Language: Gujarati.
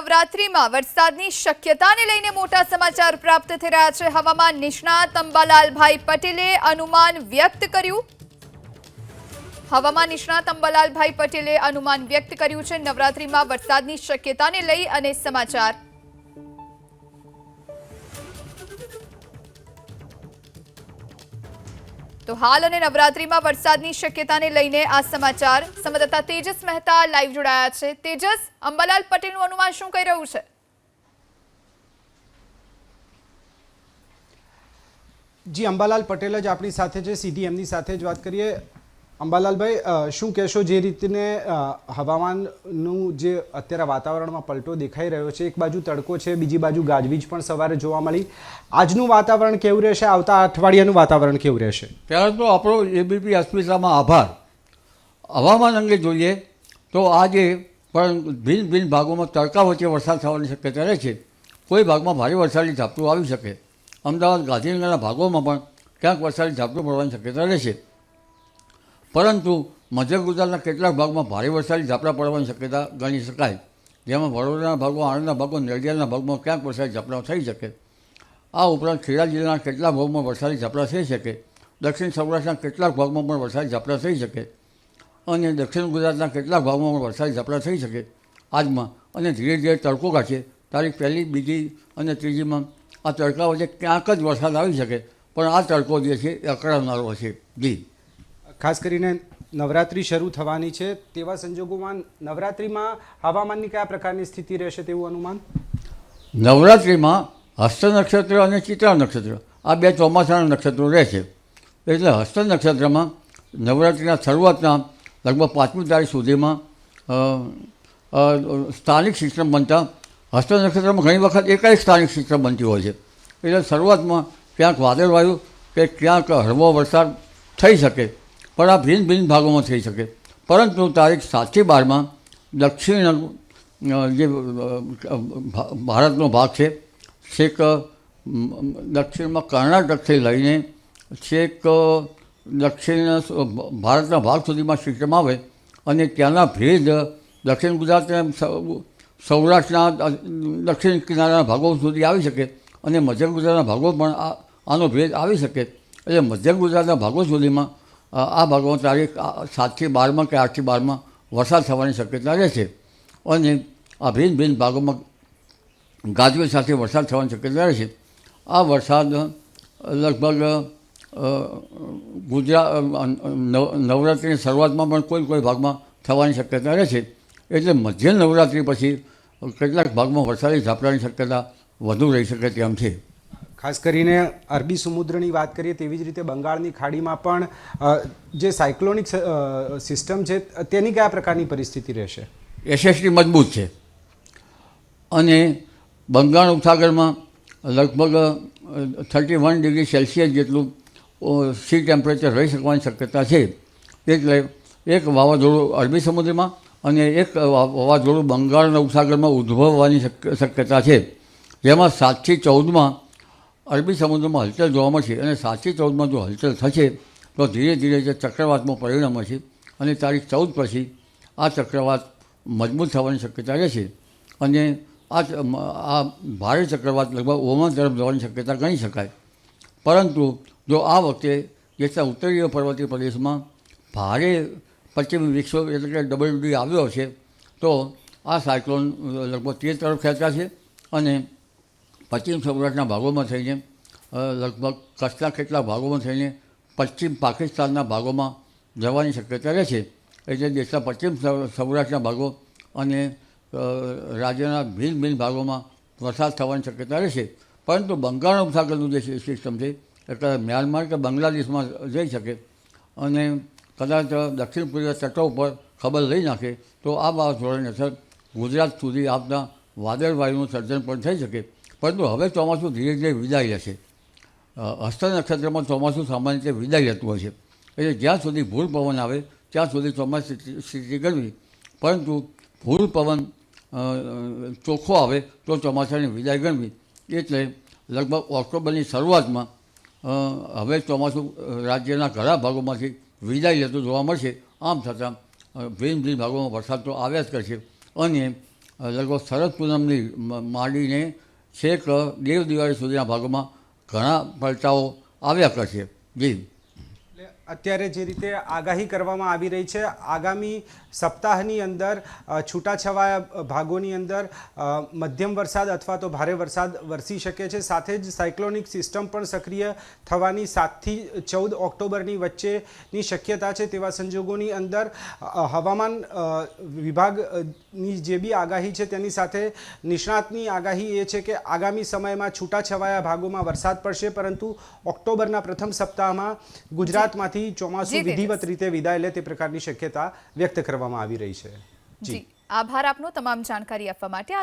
નવરાત્રીમાં વરસાદની શક્યતાને લઈને મોટા સમાચાર પ્રાપ્ત થઈ રહ્યા છે. હવામાન નિષ્ણાત અંબાલાલભાઈ પટેલે અનુમાન વ્યક્ત કર્યું. હવામાન નિષ્ણાત અંબાલાલભાઈ પટેલે અનુમાન વ્યક્ત કર્યું છે નવરાત્રીમાં વરસાદની શક્યતાને લઈ અને સમાચાર. તો હાલ અને નવરાત્રીમાં વરસાદની શક્યતાને લઈને આ સમાચાર. સંવાદદાતા તેજસ મહેતા લાઈવ જોડાયા છે. તેજસ, અંબાલાલ પટેલનું અનુમાન શું કહી રહ્યું છે? જી, અંબાલાલ પટેલ જ આપણી સાથે છે. સીધી એમની સાથે જ વાત કરીએ. અંબાલાલભાઈ શું કહેશો જે રીતને હવામાનનું જે અત્યારે વાતાવરણમાં પલટો દેખાઈ રહ્યો છે, એક બાજુ તડકો છે, બીજી બાજુ ગાજવીજ પણ સવારે જોવા મળી. આજનું વાતાવરણ કેવું રહેશે? આવતા અઠવાડિયાનું વાતાવરણ કેવું રહેશે? પહેલાં તો આપણો એબીપી અસ્મિતામાં આભાર. હવામાન અંગે જોઈએ તો આજે પણ ભિન્ન ભિન્ન ભાગોમાં તડકા વચ્ચે વરસાદ થવાની શક્યતા રહે છે. કોઈ ભાગમાં ભારે વરસાદી ઝાપટું આવી શકે. અમદાવાદ, ગાંધીનગરના ભાગોમાં પણ ક્યાંક વરસાદી ઝાપટું પડવાની શક્યતા રહેશે પરંતુ મધ્ય ગુજરાતના કેટલાક ભાગમાં ભારે વરસાદી ઝાપટા પડવાની શક્યતા ગણી શકાય. જેમાં વડોદરાના ભાગો આણંદના ભાગો નડિયાદના ભાગમાં ક્યાંક વરસાદી ઝાપટા થઈ શકે. આ ઉપરાંત ખેડા જિલ્લાના કેટલાક ભાગમાં વરસાદી ઝાપટા થઈ શકે. દક્ષિણ સૌરાષ્ટ્રના કેટલાક ભાગમાં પણ વરસાદી ઝાપટા થઈ શકે. અને દક્ષિણ ગુજરાતના કેટલાક ભાગમાં પણ વરસાદી ઝાપટા થઈ શકે. આજમાં અને ધીરે ધીરે તડકો કાઢશે. તારીખ પહેલી, બીજી અને ત્રીજીમાં આ તડકા વચ્ચે ક્યાંક જ વરસાદ આવી શકે. પણ આ તડકો જે છે એ અકળાવનારો હશે. જી. ખાસ કરીને નવરાત્રિ શરૂ થવાની છે, તેવા સંજોગોમાં નવરાત્રિમાં હવામાનની કયા પ્રકારની સ્થિતિ રહેશે તેવું અનુમાન? નવરાત્રિમાં હસ્ત નક્ષત્ર અને ચિત્રા નક્ષત્ર, આ બે ચોમાસાના નક્ષત્રો રહે છે. એટલે હસ્ત નક્ષત્રમાં નવરાત્રિના શરૂઆતના લગભગ પાંચમી તારીખ સુધીમાં સ્થાનિક સિસ્ટમ બનતા હસ્ત નક્ષત્રમાં ઘણી વખત એકાએક સ્થાનિક સિસ્ટમ બનતી હોય છે. એટલે શરૂઆતમાં ક્યાંક વાદળવાયુ કે ક્યાંક હળવો વરસાદ થઈ શકે. પણ આ ભિન્ન ભિન્ન ભાગોમાં થઈ શકે. પરંતુ તારીખ સાતથી બારમાં દક્ષિણ જે ભારતનો ભાગ છે, છેક દક્ષિણમાં કર્ણાટકથી લઈને છેક દક્ષિણ ભારતના ભાગ સુધીમાં સિસ્ટમ આવે અને ત્યાંના ભેદ દક્ષિણ ગુજરાત સૌ- સૌરાષ્ટ્રના દક્ષિણ કિનારાના ભાગો સુધી આવી શકે અને મધ્ય ગુજરાતના ભાગો પણ આનો ભેદ આવી શકે. એટલે મધ્ય ગુજરાતના ભાગો સુધીમાં આ ભાગોમાં તારીખ સાતથી બારમાં કે આઠથી બારમાં વરસાદ થવાની શક્યતા રહેશે અને આ ભિન્ન ભિન્ન ભાગોમાં ગાજવીજ સાથે વરસાદ થવાની શક્યતા રહેશે આ વરસાદ લગભગ ગુજરાત નવરાત્રિની શરૂઆતમાં પણ કોઈ કોઈ ભાગમાં થવાની શક્યતા રહેશે એટલે મધ્ય નવરાત્રિ પછી કેટલાક ભાગમાં વરસાદી ઝાપટાની શક્યતા વધુ રહી શકે તેમ છે. ખાસ કરીને અરબી સમુદ્રની વાત કરીએ તેવી જ રીતે બંગાળની ખાડીમાં પણ જે સાયક્લોનિક સિસ્ટમ છે, તેની કયા પ્રકારની પરિસ્થિતિ રહેશે? એસએસટી મજબૂત છે. અને બંગાળ ઉપસાગરમાં લગભગ થર્ટી વન ડિગ્રી સેલ્સિયસ જેટલું સી ટેમ્પરેચર રહી શકવાની શક્યતા છે. એટલે એક વાવાઝોડું અરબી સમુદ્રમાં અને એક વાવાઝોડું બંગાળના ઉપસાગરમાં ઉદ્ભવવાની શક્ય- શક્યતા છે. જેમાં સાતથી ચૌદમાં અરબી સમુદ્રમાં હલચલ જોવા મળશે અને સાતથી ચૌદમાં જો હલચલ થશે, તો ધીરે ધીરે જે ચક્રવાતમાં પરિણામ છે અને તારીખ ચૌદ પછી આ ચક્રવાત મજબૂત થવાની શક્યતા રહેશે અને આ આ ભારે ચક્રવાત લગભગ ઓમાન તરફ જવાની શક્યતા ગણી શકાય. પરંતુ જો આ વખતે જેટલા ઉત્તરીય પર્વતીય પ્રદેશમાં ભારે પશ્ચિમ વિક્ષોભ એટલે કે ડબલ્યુડી આવ્યો છે તો આ સાયક્લોન લગભગ તે તરફ ખેંચાશે અને પશ્ચિમ સૌરાષ્ટ્રના ભાગોમાં થઈને લગભગ કચ્છના કેટલાક ભાગોમાં થઈને પશ્ચિમ પાકિસ્તાનના ભાગોમાં જવાની શક્યતા રહેશે એટલે દેશના પશ્ચિમ સૌરાષ્ટ્રના ભાગો અને રાજ્યના ભિન્ન ભિન્ન ભાગોમાં વરસાદ થવાની શક્યતા રહેશે પરંતુ બંગાળ ઉપસાગરનું જે સિસ્ટમ છે, એ કદાચ મ્યાનમાર કે બાંગ્લાદેશમાં જઈ શકે અને કદાચ દક્ષિણ પૂર્વ તટો ઉપર ખબર લઈ નાખે, તો આ વાવાઝોડાની અસર ગુજરાત સુધી આવતા વાદળવાયુનું સર્જન પણ થઈ શકે. પરંતુ હવે ચોમાસું ધીરે ધીરે વિદાય લેશે. હસ્ત નક્ષત્રમાં ચોમાસું સામાન્ય રીતે વિદાય લેતું હોય છે. એટલે જ્યાં સુધી ભૂલ પવન આવે, ત્યાં સુધી ચોમાસી સ્થિતિ- કરવી પરંતુ ભૂલ પવન ચોખ્ખો આવે તો ચોમાસાની વિદાય ગણવી એટલે લગભગ ઓક્ટોબરની શરૂઆતમાં હવે ચોમાસું રાજ્યના ઘણા ભાગોમાંથી વિદાય લેતું જોવા મળશે. આમ છતાં ભિન્ન ભિન્ન ભાગોમાં વરસાદ તો આવ્યા જ કરશે. અને લગભગ શરદ પૂનમની માંડીને છેક દેવ દિવાળી સુધીના ભાગોમાં ઘણા પલટાઓ આવ્યા કરશે. જી. અત્યારે જે રીતે આગાહી કરવામાં આવી રહી છે, આગામી સપ્તાહની અંદર છૂટાછવાયા ભાગોની અંદર મધ્યમ વરસાદ અથવા તો ભારે વરસાદ વરસી શકે છે. સાથે જ સાયક્લોનિક સિસ્ટમ પણ સક્રિય થવાની સાતથી ચૌદ ઓક્ટોબરની વચ્ચેની શક્યતા છે તેવા સંજોગોની અંદર હવામાન વિભાગની જે બી આગાહી છે તેની સાથે નિષ્ણાતની આગાહી એ છે કે આગામી સમયમાં છૂટાછવાયા ભાગોમાં વરસાદ પડશે, પરંતુ ઓક્ટોબરના પ્રથમ સપ્તાહમાં ગુજરાતમાંથી જી, ચોમાસું વિધિવત રીતે વિદાય લે તે પ્રકારની શક્યતા વ્યક્ત કરવામાં આવી રહી છે. જી. આભાર આપનો તમામ જાણકારી આપવા માટે.